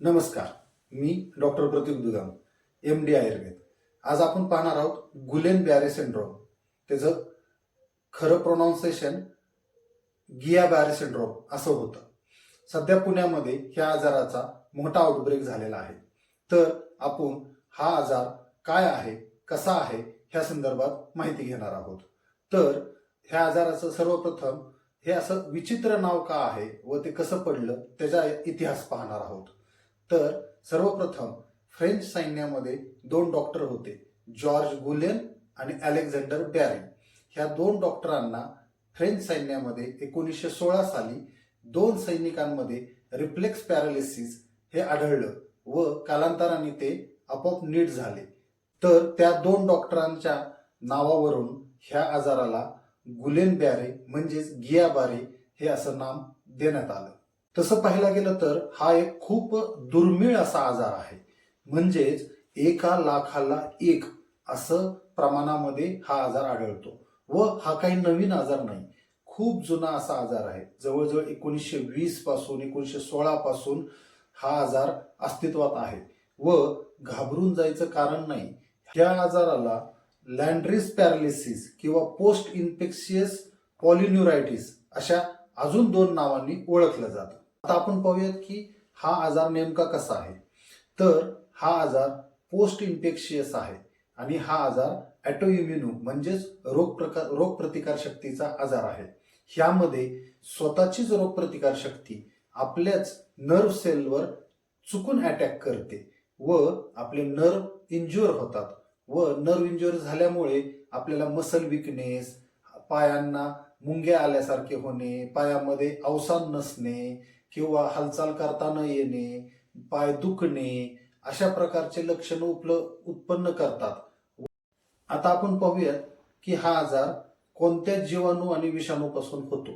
नमस्कार मी doctor Prateek Dugam M D Ayurveda. आज आपण पाहणार आहोत गुलेन बॅरे सिंड्रोम. त्याचं खरं प्रोनाऊन्सिएशन गिया बॅरे सिंड्रोम असं होतं. सध्या पुण्यामध्ये ह्या आजाराचा मोठा आउटब्रेक झालेला आहे. तर आपण हा आजार काय आहे कसा आहे ह्या संदर्भात माहिती घेणार आहोत. तर ह्या आजाराचं सर्वप्रथम हे असं विचित्र नाव का आहे व ते कसं पडलं त्याचा इतिहास पाहणार आहोत. तर सर्वप्रथम फ्रेंच सैन्यामध्ये दोन डॉक्टर होते जॉर्ज गुलेन आणि अलेक्झांडर बॅरे ह्या दोन डॉक्टरांना फ्रेंच सैन्यामध्ये एकोणीसशे सोळा साली दोन सैनिकांमध्ये रिफ्लेक्स पॅरालिसिस हे आढळलं व कालांतराने ते आपोआप नीट झाले. तर त्या दोन डॉक्टरांच्या नावावरून ह्या आजाराला गुलेन बॅरे म्हणजेच गियाबारे हे असं नाम देण्यात आलं. तसं पाहायला गेलं तर हा एक खूप दुर्मिळ असा आजार आहे. म्हणजेच एका लाखाला एक असं प्रमाणामध्ये हा आजार आढळतो. व हा काही नवीन आजार नाही. खूप जुना असा आजार आहे. जवळजवळ एकोणीसशे वीसपासून एकोणीसशे सोळा पासून हा आजार अस्तित्वात आहे. व घाबरून जायचं कारण नाही. ह्या आजाराला लँड्रिस पॅरालिसिस किंवा पोस्ट इन्फेक्शियस पॉलिन्युरायटिस अशा अजून दोन नावांनी ओळखलं जातं. आता आपण पाहूयात की हा आजार नेमका कसा आहे. तर हा आजार पोस्ट इन्फेक्शियस आहे आणि हा आजार ॲटोइम्युनो म्हणजेच रोग प्रकार रोगप्रतिकार शक्तीचा आजार आहे. ह्यामध्ये स्वतःचीच रोगप्रतिकार शक्ती आपल्याच नर्व सेलवर चुकून अटॅक करते व आपले नर्व इंज्युअर होतात व नर्व इंज्युअर झाल्यामुळे आपल्याला मसल विकनेस पायांना मुंग्या आल्यासारखे होणे पायामध्ये अवसान नसणे किंवा हालचाल करता न येणे पाय दुखणे अशा प्रकारचे लक्षण उपल उत्पन्न करतात. आता आपण पाहूयात की हा आजार कोणत्या जीवाणू आणि विषाणूपासून होतो.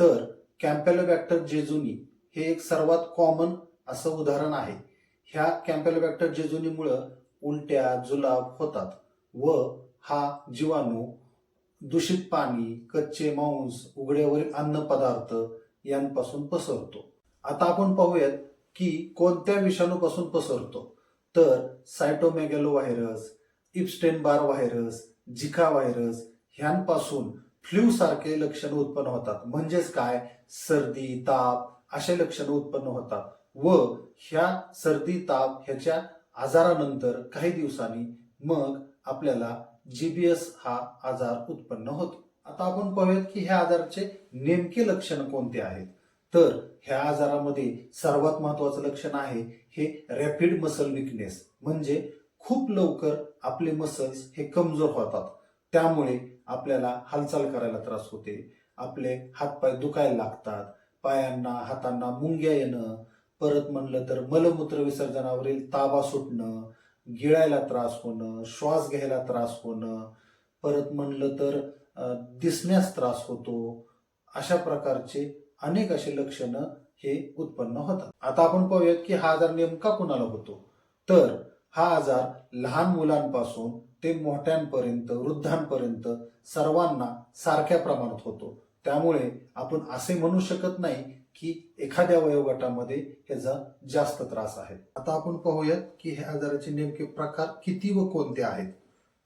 तर कॅम्पेलोबॅक्टर जेजुनी हे एक सर्वात कॉमन असं उदाहरण आहे. ह्या कॅम्पेलोबॅक्टर जेजुनीमुळं उलट्या जुलाब होतात व हा जीवाणू दूषित पाणी कच्चे मांस उघड्यावरील अन्न पदार्थ यांपासून पसरतो. आता आपण पाहूयात की कोणत्या विषाणूपासून पसरतो. तर cytomegalo virus Epstein Barr virus Zika virus ह्यांपासून flu सारखे लक्षण उत्पन्न होतात. म्हणजेच काय? सर्दी ताप असे लक्षणं उत्पन्न होतात. व ह्या सर्दी ताप ह्याच्या आजारानंतर काही दिवसांनी मग आपल्याला जीबीएस हा आजार उत्पन्न होतो. आता आपण पाहूयात की ह्या आजाराचे नेमके लक्षण कोणते आहेत? तर ह्या आजारामध्ये सर्वात महत्वाचं लक्षण आहे हे रॅपिड मसल विकनेस म्हणजे खूप लवकर आपले मसल्स हे कमजोर होतात. त्यामुळे आपल्याला हालचाल करायला त्रास होते. आपले हातपाय दुखायला लागतात. पायांना हातांना मुंग्या येणं. परत म्हणलं तर मलमूत्र विसर्जनावरील ताबा सुटणं. गिळायला त्रास होणं. श्वास घ्यायला त्रास होणं. परत म्हणलं तर दिसण्यास त्रास होतो. अशा प्रकारचे अनेक असे लक्षणं हे उत्पन्न होतात. आता आपण पाहूयात की हा आजार नेमका कुणाला होतो? तर हा आजार लहान मुलांपासून ते मोठ्यांपर्यंत वृद्धांपर्यंत सर्वांना सारख्या प्रमाणात होतो. त्यामुळे आपण असे म्हणू शकत नाही की एखाद्या वयोगटामध्ये ह्याचा जास्त त्रास आहे. आता आपण पाहूयात की ह्या आजाराचे नेमके प्रकार किती व कोणते आहेत?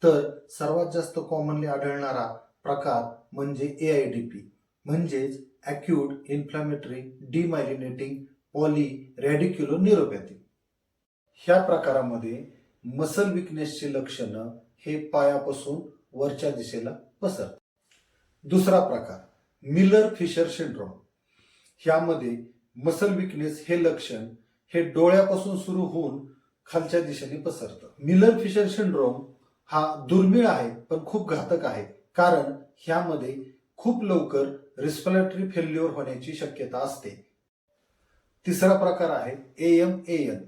तर सर्वात जास्त कॉमनली आढळणारा प्रकार म्हणजे ए आय डी पी म्हणजेच acute inflammatory demyelinating polyradiculoneuropathy ह्या प्रकारामध्ये मसल विकनेसची लक्षणं हे पायापासून वरच्या दिशेला पसरतात. दुसरा प्रकार मिलर फिशर सिंड्रोम ह्यामध्ये मसल विकनेस हे लक्षण हे डोळ्यापासून सुरू होऊन खालच्या दिशेने पसरतं. मिलर फिशर सिंड्रोम हा दुर्मिळ आहे पण खूप घातक आहे. कारण ह्यामध्ये खूप लवकर रिस्पलेटरी फेल्युअर होण्याची शक्यता असते. तिसरा प्रकार आहे एएम एन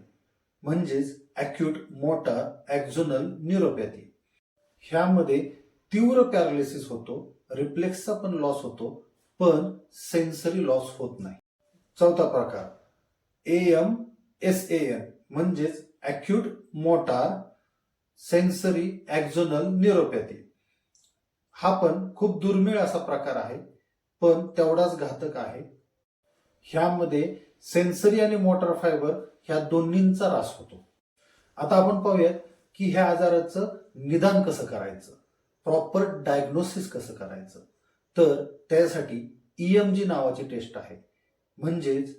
म्हणजेच अॅक्यूट मोटार ॲक्झोनल न्युरोपॅथी ह्यामध्ये तीव्र पॅरालिसिस होतो रिफ्लेक्सचा पण लॉस होतो पण सेन्सरी लॉस होत नाही. चौथा प्रकार एएम एस एन म्हणजेच acute motor sensory axonal neuropathy हा पण खूप दुर्मिळ असा प्रकार आहे पण तेवढाच घातक आहे. ह्यामध्ये सेन्सरी आणि मोटर फायबर ह्या दोन्हींचा ऱ्हास होतो. आता आपण पाहूयात की ह्या आजाराचं निदान कसं करायचं? प्रॉपर डायग्नोसिस कसं करायचं? तर त्यासाठी ईएमजी नावाची टेस्ट आहे म्हणजेच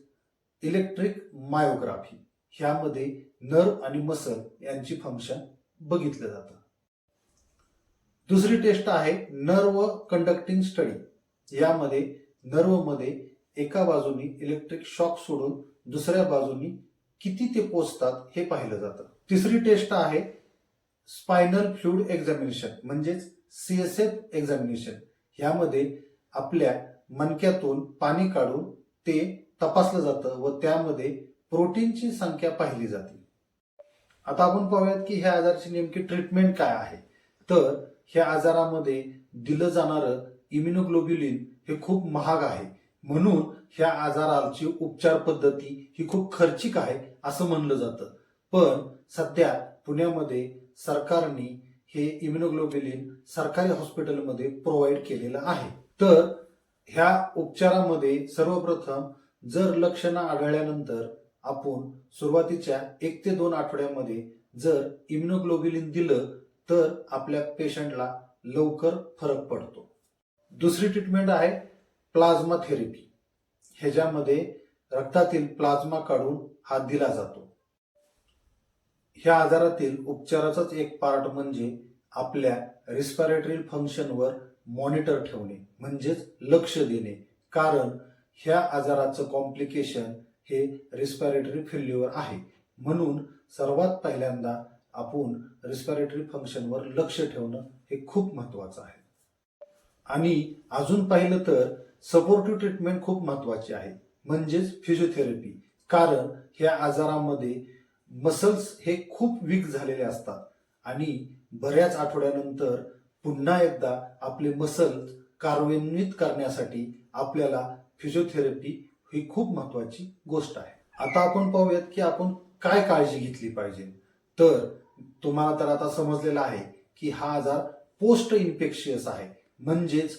इलेक्ट्रिक मायोग्राफी. ह्यामध्ये नर्व आणि मसल यांची फंक्शन बघितलं जातं. दुसरी टेस्ट आहे नर्व कंडक्टिंग स्टडी. यामध्ये नर्वमध्ये एका बाजूनी इलेक्ट्रिक शॉक सोडून दुसऱ्या बाजूनी किती ते पोचतात हे पाहिलं जातं. तिसरी टेस्ट आहे स्पायनल फ्लुइड एक्झामिनेशन म्हणजेच सीएसएफ एक्झामिनेशन. ह्यामध्ये आपल्या मणक्यातून पाणी काढून ते तपासलं जातं व त्यामध्ये प्रोटीनची संख्या पाहिली जाते. आता आपण पाहूयात की ह्या आजाराची नेमकी ट्रीटमेंट काय आहे. तर ह्या आजारामध्ये दिलं जाणारं इम्युनोग्लोब्युलिन हे खूप महाग आहे. म्हणून ह्या आजाराची उपचार पद्धती ही खूप खर्चिक आहे असं म्हणलं जातं. पण सध्या पुण्यामध्ये सरकारने हे इम्युनोग्लोब्युलिन सरकारी हॉस्पिटलमध्ये प्रोव्हाइड केलेलं आहे. तर ह्या उपचारामध्ये सर्वप्रथम जर लक्षणं आढळल्यानंतर आपण सुरुवातीच्या एक ते दोन आठवड्यामध्ये जर इम्युनोग्लोब्युलिन दिलं तर आपल्या पेशंटला लवकर फरक पडतो. दुसरी ट्रीटमेंट आहे प्लाझ्मा थेरपी ह्याच्यामध्ये रक्तातील प्लाझ्मा काढून हा दिला जातो. ह्या आजारातील उपचाराचाच एक पार्ट म्हणजे आपल्या रिस्पायरेटरी फंक्शनवर मॉनिटर ठेवणे म्हणजेच लक्ष देणे. कारण ह्या आजाराचं कॉम्प्लिकेशन हे रिस्पायरेटरी फेल्युअर आहे. म्हणून सर्वात पहिल्यांदा आपण रिस्पिरेटरी फंक्शनवर लक्ष ठेवणं हे खूप महत्वाचं आहे. आणि अजून पाहिलं तर सपोर्टिव्ह ट्रीटमेंट खूप महत्वाची आहे. म्हणजेच फिजिओथेरपी कारण ह्या आजारामध्ये मसल्स हे खूप वीक झालेले असतात. आणि बऱ्याच आठवड्यानंतर पुन्हा एकदा आपले मसल कार्यान्वित करण्यासाठी आपल्याला फिजिओथेरपी ही खूप महत्वाची गोष्ट आहे. आता आपण पाहूयात की आपण काय काळजी घेतली पाहिजे. तर तुम्हाला तर आता समजलेलं आहे की हा आजार पोस्ट इन्फेक्शियस आहे. म्हणजेच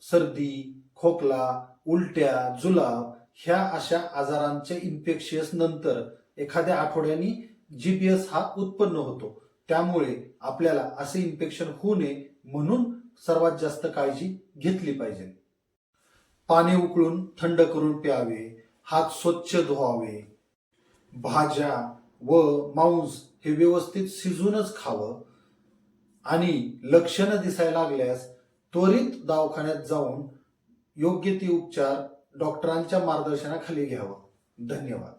सर्दी खोकला उलट्या जुलाब ह्या अशा आजारांच्या इन्फेक्शियस नंतर एखाद्या आठवड्यानी जीपीएस हा उत्पन्न होतो. त्यामुळे आपल्याला असे इन्फेक्शन होऊ नये म्हणून सर्वात जास्त काळजी घेतली पाहिजे. पाणी उकळून थंड करून प्यावे हात स्वच्छ धुवावे भाज्या व मांस हे व्यवस्थित शिजूनच खावं. आणि लक्षणं दिसायला लागल्यास त्वरित दवाखान्यात जाऊन योग्य ते उपचार डॉक्टरांच्या मार्गदर्शनाखाली घ्यावं. धन्यवाद.